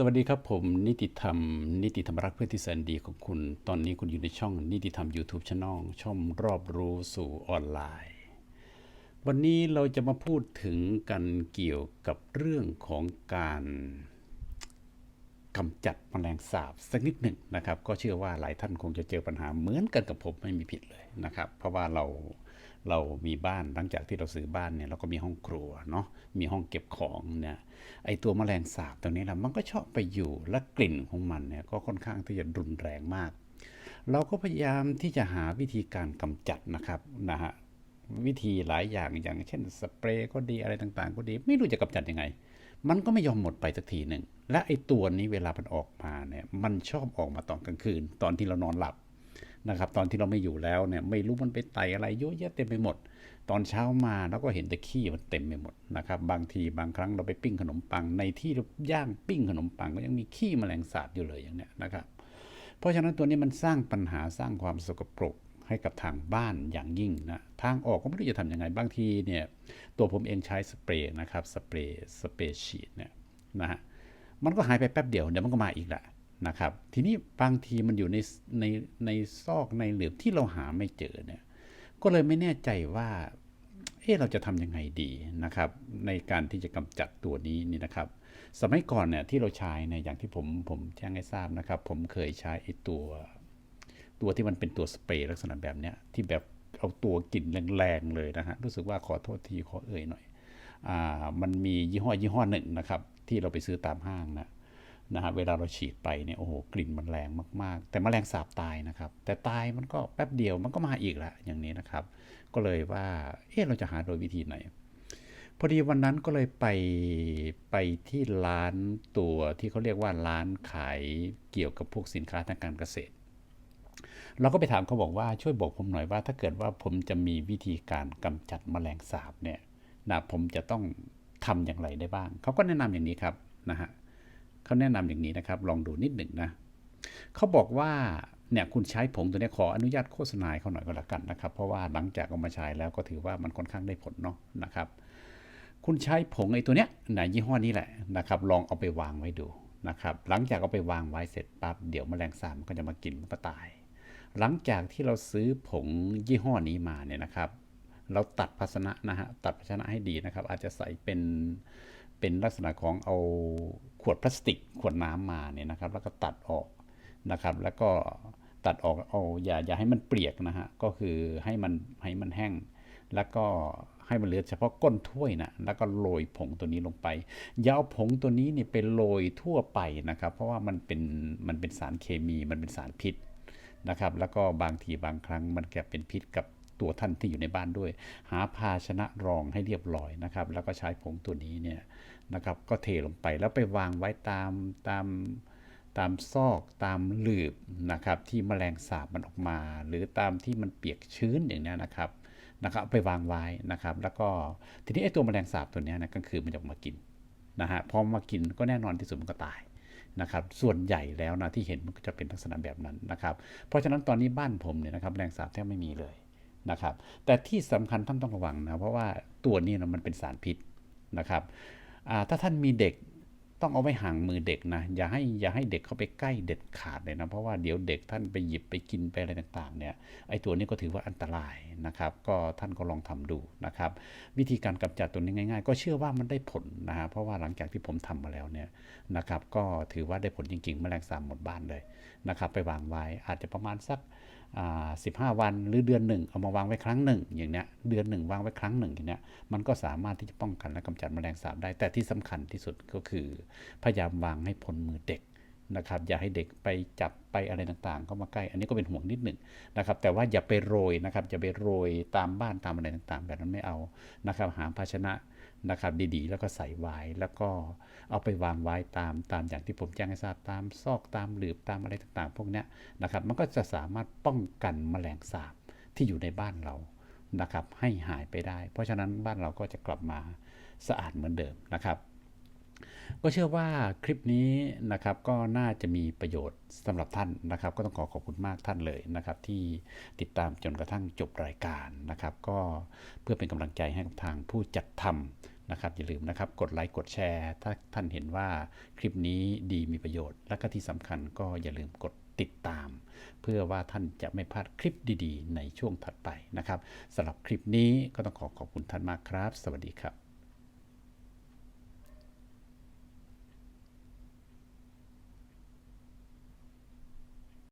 สวัสดีครับผมนิติธรรม นิติธรรมรักเพื่อที่แสนดีของคุณ ตอนนี้คุณอยู่ในช่องนิติธรรม YouTube ช่องช่องรอบรู้สู่ออนไลน์ วันนี้เราจะมาพูดถึงกันเกี่ยวกับเรื่องของการกำจัดแมลงสาบสักนิดหนึ่งนะครับ ก็เชื่อว่าหลายท่านคงจะเจอปัญหาเหมือนกันกับผมไม่มีผิดเลยนะครับ เพราะว่าเรา เรามีบ้านหลังจากที่เราซื้อบ้านเนี่ยเราก็มีห้องครัวเนาะมีห้องเก็บของเนี่ยไอตัวแมลงสาบตัวนี้แหละมันก็ชอบไปอยู่และกลิ่นของมันเนี่ยก็ค่อนข้างที่จะรุนแรงมาก เราก็พยายามที่จะหาวิธีการกำจัดนะครับนะฮะวิธีหลายอย่างอย่างเช่นสเปรย์ก็ดีอะไรต่างๆ ก็ดี ไม่รู้จะกำจัดยังไง มันก็ไม่ยอมหมดไปสักทีหนึ่งและไอ้ตัวนี้เวลามันออกมาเนี่ยมันชอบออกมาตอนกลางคืน ตอนที่เรานอนหลับ นะครับตอนที่เราไม่อยู่แล้วเนี่ยไม่รู้มันไปไตอะไรเยอะแยะเต็มไปหมด ตอนเช้ามาเราก็เห็นแต่ขี้มันเต็มไปหมดนะครับบางทีบางครั้งเราไปปิ้งขนมปัง ในที่เราย่างปิ้งขนมปังก็ยังมีขี้แมลงสาบอยู่เลยอย่างเนี้ยนะครับ เพราะฉะนั้นตัวนี้มันสร้างปัญหาสร้างความสกปรกให้กับทางบ้านอย่างยิ่งนะทางออกก็ไม่รู้จะทำยังไงบางทีเนี่ยตัวผมเองใช้สเปรย์นะครับสเปรย์สเปรย์ฉีดเนี่ยนะฮะมันก็หายไปแป๊บเดียวเดี๋ยวมันก็มาอีกแหละ นะครับ ทีนี้บางทีมันอยู่ในในในซอกในหลืบที่เราหาไม่เจอเนี่ย ก็เลยไม่แน่ใจว่าเอ๊ะเราจะทำยังไงดีนะครับ ในการที่จะกำจัดตัวนี้นี่นะครับ สมัยก่อนเนี่ยที่เราใช้เนี่ยอย่างที่ผมผมแจ้งให้ทราบนะครับ ผมเคยใช้ไอ้ตัว ตัวที่มันเป็นตัวสเปรย์ลักษณะแบบเนี้ยที่แบบเอาตัวกลิ่นแรงๆเลยนะฮะรู้สึกว่าขอโทษทีขอเอ่ยหน่อย อ่ามันมียี่ห้อยี่ห้อหนึ่งนะครับ ที่เราไปซื้อตามห้างนะ นะฮะเวลาเราฉีดไปเนี่ยโอ้โหกลิ่นมันแรงมากๆ แต่แมลงสาบตายนะครับ แต่ตายมันก็แป๊บเดียวมันก็มาอีกละอย่างนี้นะครับ ก็เลยว่าเอ๊ะเราจะหาโดยวิธีไหน พอดีวันนั้นก็เลยไปไปที่ร้านตัวที่เขาเรียกว่าร้านขายเกี่ยวกับพวกสินค้าทางการเกษตร เราก็ไปถามเขาบอกว่าช่วยบอกผมหน่อยว่า ถ้าเกิดว่าผมจะมีวิธีการกำจัดแมลงสาบเนี่ยนะผมจะต้องทำอย่างไรได้บ้างเขาก็แนะนำอย่างนี้ครับนะฮะ เขาแนะนำอย่างนี้นะครับ ลองดูนิดหนึ่งนะเขาบอกว่าเนี่ยคุณใช้ผงตัวนี้ขออนุญาตโฆษณาให้เขาหน่อยก็แล้วกันนะครับ เพราะว่าหลังจากเอามาใช้แล้วก็ถือว่ามันค่อนข้างได้ผลเนาะนะครับ คุณใช้ผงไอ้ตัวเนี้ยนะยี่ห้อนี้แหละนะครับ ลองเอาไปวางไว้ดูนะครับ หลังจากเอาไปวางไว้เสร็จปั๊บเดี๋ยวแมลงสาบมันก็จะมากินมันก็ตาย หลังจากที่เราซื้อผงยี่ห้อนี้มาเนี่ยนะครับ เราตัดภาชนะนะฮะตัดภาชนะให้ดีนะครับ อาจจะใส่เป็น เป็นลักษณะของเอาขวดพลาสติกขวดน้ำมาเนี่ยนะครับ แล้วก็ตัดออกนะครับ แล้วก็ตัดออกเอาอย่าอย่าให้มันเปียกนะฮะก็คือให้มันให้มันแห้ง แล้วก็ให้มันเหลือเฉพาะก้นถ้วยนะแล้วก็โรยผงตัวนี้ลงไปอย่าเอาผงตัวนี้นี่ไปโรยทั่วไปนะครับ เพราะว่ามันเป็นมันเป็นสารเคมีมันเป็นสารพิษนะครับ แล้วก็บางทีบางครั้งมันแกเป็นพิษกับ ตัวท่านที่อยู่ในบ้านด้วย หาภาชนะรองให้เรียบร้อยนะครับ แล้วก็ใช้ผงตัวนี้เนี่ยนะครับ ก็เทลงไปแล้วไปวางไว้ตามตามตามซอกตามหลืบนะครับที่แมลงสาบมันออกมา หรือตามที่มันเปียกชื้นอย่างนี้นะครับนะครับไปวางไว้นะครับ แล้วก็ทีนี้ไอ้ตัวแมลงสาบตัวนี้นะกลางคืนมันจะออกมากินนะฮะพอมากินก็แน่นอนที่สุดมันก็ตายนะครับส่วนใหญ่แล้วนะที่เห็นมันก็จะเป็นลักษณะแบบนั้นนะครับ เพราะฉะนั้นตอนนี้บ้านผมเนี่ยนะครับแรงสาบแทบไม่มีเลย นะครับ แต่ที่สำคัญท่านต้องระวังนะ เพราะว่าตัวนี้นะมันเป็นสารพิษนะครับถ้าท่านมีเด็กต้องเอาไว้ห่างมือเด็กนะอย่าให้อย่าให้เด็กเข้าไปใกล้เด็ดขาดเลยนะเพราะว่าเดี๋ยวเด็กท่านไปหยิบไปกินไปอะไรต่างๆเนี่ยไอ้ตัวนี้ก็ถือว่าอันตรายนะครับ ก็ท่านก็ลองทำดูนะครับ วิธีการกำจัดตัวนี้ง่าย ๆ ก็เชื่อว่ามันได้ผลนะฮะเพราะว่าหลังจากที่ผมทำมาแล้วเนี่ยนะครับก็ถือว่าได้ผลจริงๆแมลงสาบหมดบ้านเลยนะครับ ไปวางไว้อาจจะประมาณสักสิบห้าวันหรือเดือนหนึ่งเอามาวางไว้ครั้งหนึ่งอย่างเนี้ยเดือนหนึ่งวางไว้ครั้งหนึ่งอย่างเนี้ยมันก็สามารถที่จะป้องกันและกำจัดแมลงสาบได้ แต่ที่สำคัญที่สุดก็คือ พยายามวางให้พ้นมือเด็กนะครับอย่าให้เด็กไปจับไปอะไรต่างๆ เข้ามาใกล้ อันนี้ก็เป็นห่วงนิดหนึ่งนะครับ แต่ว่าอย่าไปโรยนะครับอย่าไปโรยตามบ้านตามอะไรต่างๆ แบบนั้นไม่เอานะครับ หาภาชนะ นะครับดีๆ แล้วก็ใส่ไว้แล้วก็เอาไปวางไว้ตามตามอย่างที่ผมแจ้งให้ทราบตามซอกตามหลืบตามอะไรต่างๆ พวกนี้นะครับมันก็จะสามารถป้องกันแมลงสาบที่อยู่ในบ้านเรานะครับให้หายไปได้ เพราะฉะนั้นบ้านเราก็จะกลับมาสะอาดเหมือนเดิมนะครับ ก็เชื่อว่าคลิปนี้นะครับก็น่าจะมีประโยชน์สำหรับท่านนะครับ ก็ต้องขอขอบคุณมากท่านเลยนะครับ ที่ติดตามจนกระทั่งจบรายการนะครับ ก็เพื่อเป็นกำลังใจให้กับทางผู้จัดทำนะครับอย่าลืมนะครับกดไลค์กดแชร์ ถ้าท่านเห็นว่าคลิปนี้ดีมีประโยชน์ และก็ที่สำคัญก็อย่าลืมกดติดตาม เพื่อว่าท่านจะไม่พลาดคลิปดีๆ ในช่วงถัดไปนะครับสำหรับคลิปนี้ก็ต้องขอขอบคุณท่านมากครับ สวัสดีครับ